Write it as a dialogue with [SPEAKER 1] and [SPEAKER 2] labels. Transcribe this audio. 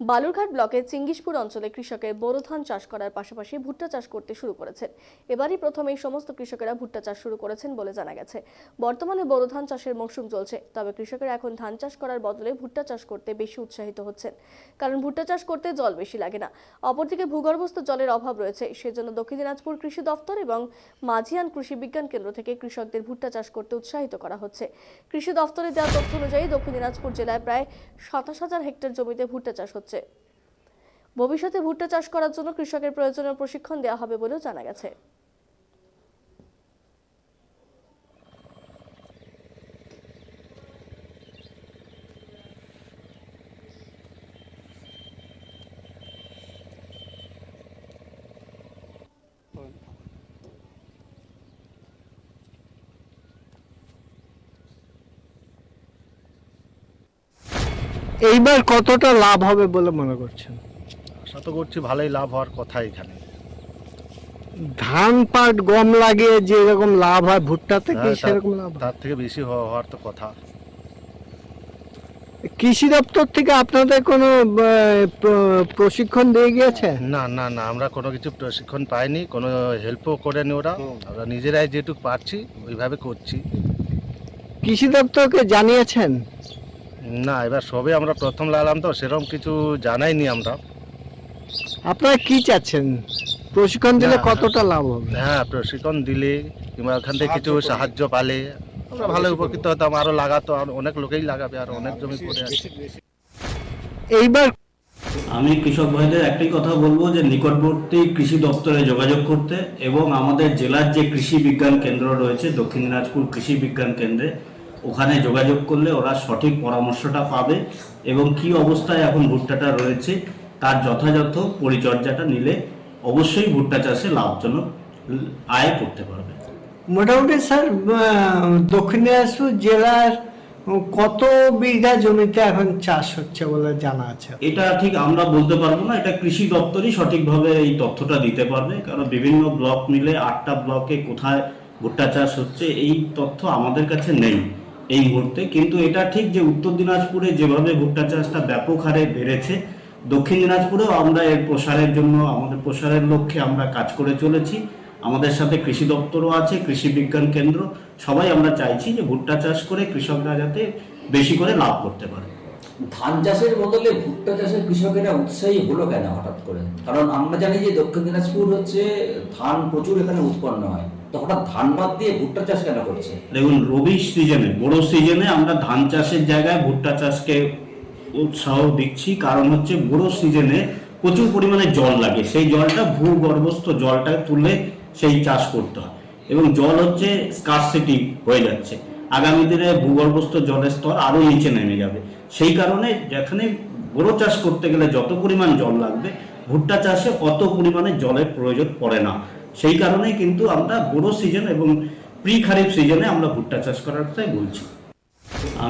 [SPEAKER 1] বালুরঘাট ব্লকের চিঙ্গিসপুর অঞ্চলে কৃষকের বোরো ধান চাষ করার পাশাপাশি ভুট্টা চাষ করতে শুরু করেছেন। এবারই প্রথম এই সমস্ত কৃষকেরা ভুট্টা চাষ শুরু করেছেন বলে জানা গেছে। বর্তমানে বোরো ধান চাষের মৌসুম চলছে, তবে কৃষকেরা এখন ধান চাষ করার বদলে ভুট্টা চাষ করতে বেশি উৎসাহিত হচ্ছেন। কারণ ভুট্টা চাষ করতে জল বেশি লাগে না। অপরদিকে ভূগর্ভস্থ জলের অভাব রয়েছে, সেজন্য দক্ষিণ দিনাজপুর কৃষি দফতর এবং মাঝিয়ান কৃষি বিজ্ঞান কেন্দ্র থেকে কৃষকদের ভুট্টা চাষ করতে উৎসাহিত করা হচ্ছে। কৃষি দফতরে দেওয়া তথ্য অনুযায়ী দক্ষিণ দিনাজপুর জেলায় প্রায় সাতাশ হাজার হেক্টর জমিতে ভুট্টা চাষ হচ্ছে। ভবিষ্যতে ভুট্টা চাষ করার জন্য কৃষকের প্রয়োজনীয় প্রশিক্ষণ দেওয়া হবে বলেও জানা গেছে।
[SPEAKER 2] এইবার কতটা লাভ হবে বলে মনে করছেন?
[SPEAKER 3] আশা তো করছি ভালোই লাভ হওয়ার কথা এখানে।
[SPEAKER 2] ধান পাট গম লাগিয়ে যে রকম লাভ হয় ভুট্টা থেকে
[SPEAKER 3] হ্যাঁ,
[SPEAKER 2] সেরকম লাভ
[SPEAKER 3] তার থেকে বেশি হওয়ার তো কথা।
[SPEAKER 2] কৃষি দপ্তর থেকে আপনাদের কোনো প্রশিক্ষণ দিয়ে গিয়েছে?
[SPEAKER 3] না না না আমরা কোনো কিছু প্রশিক্ষণ পাইনি কোনো হেল্পও করেনি ওরা। আমরা নিজেরাই যেটুকু পারছি ওইভাবে করছি।
[SPEAKER 2] কৃষি দপ্তরকে জানিয়েছেন?
[SPEAKER 3] না এবার সবে আমরা প্রথম লাগালাম তো সেরকম কিছু জানাইনি আমরা।
[SPEAKER 2] আপনারা কি চাচ্ছেন? প্রশিক্ষণ দিলে কতটা লাভ হবে?
[SPEAKER 3] হ্যাঁ প্রশিক্ষণ দিলে কিংবা ওখান থেকে কিছু সাহায্য পালে আমরা ভালো উপকৃত হতাম আরও লাগাতো আর অনেক লোকেই লাগাবে আর অনেক জমি পড়ে আছে।
[SPEAKER 2] এইবার
[SPEAKER 4] আমি কৃষক ভাইদের একটাই কথা বলব যে নিকটবর্তী কৃষি দপ্তরে যোগাযোগ করতে এবং আমাদের জেলার যে কৃষি বিজ্ঞান কেন্দ্র রয়েছে দক্ষিণ দিনাজপুর কৃষি বিজ্ঞান কেন্দ্রে ওখানে যোগাযোগ করলে ওরা সঠিক পরামর্শটা পাবে এবং কি অবস্থায় এখন ভুট্টাটা রয়েছে তার যথাযথ পরিচর্যাটা নিলে অবশ্যই ভুট্টা চাষে লাভজনক আয় করতে পারবে।
[SPEAKER 2] মোটামুটি স্যার দক্ষিণ দিনাজপুর জেলার কত বিঘা জমিতে এখন চাষ হচ্ছে বলে জানা আছে?
[SPEAKER 4] এটা ঠিক আমরা বলতে পারব না এটা কৃষি দপ্তরই সঠিকভাবে এই তথ্যটা দিতে পারবে কারণ বিভিন্ন ব্লক মিলে আটটা ব্লকে কোথায় ভুট্টা চাষ হচ্ছে এই তথ্য আমাদের কাছে নেই। এই মুহূর্তে। কিন্তু এটা ঠিক যে উত্তর দিনাজপুরে যেভাবে ভুট্টা চাষটা ব্যাপক হারে বেড়েছে, দক্ষিণ দিনাজপুরেও আমরা এর প্রসারের জন্য, আমাদের প্রসারের লক্ষ্যে আমরা কাজ করে চলেছি। আমাদের সাথে কৃষি দপ্তরও আছে, কৃষি বিজ্ঞান কেন্দ্র। সবাই আমরা চাইছি যে ভুট্টা চাষ করে কৃষকরা যাতে বেশি করে লাভ করতে পারে।
[SPEAKER 5] ধান চাষের বদলে ভুট্টা চাষের কৃষকেরা উৎসাহী হলো কেন হঠাৎ করে? কারণ আমরা জানি যে দক্ষিণ দিনাজপুর হচ্ছে ধান প্রচুর এখানে উৎপন্ন হয়। তো হঠাৎ দিয়ে ভুট্টা চাষ কেন করছে?
[SPEAKER 4] দেখুন, রবি সিজনে, বড় সিজনে আমরা ধান চাষের জায়গায় ভুট্টা চাষকে উৎসাহ দিচ্ছি। কারণ হচ্ছে বড় সিজনে প্রচুর পরিমাণে জল লাগে। সেই জলটা ভূগর্ভস্থ জলটা তুলে সেই চাষ করতে হয়। এবং জল হচ্ছে স্কারসিটি হয়ে যাচ্ছে। আগামী দিনে ভূগর্ভস্থ জলের স্তর আরও নিচে নেমে যাবে। সেই কারণে যেখানে বড় চাষ করতে গেলে যত পরিমাণ জল লাগবে, ভুট্টা চাষে অত পরিমাণে জলের প্রয়োজন পড়ে না। সেই কারণেই কিন্তু আমরা বড় সিজন এবং প্রি খারিফ সিজনে আমরা ভুট্টা চাষ করার কথাই বলছি। আমি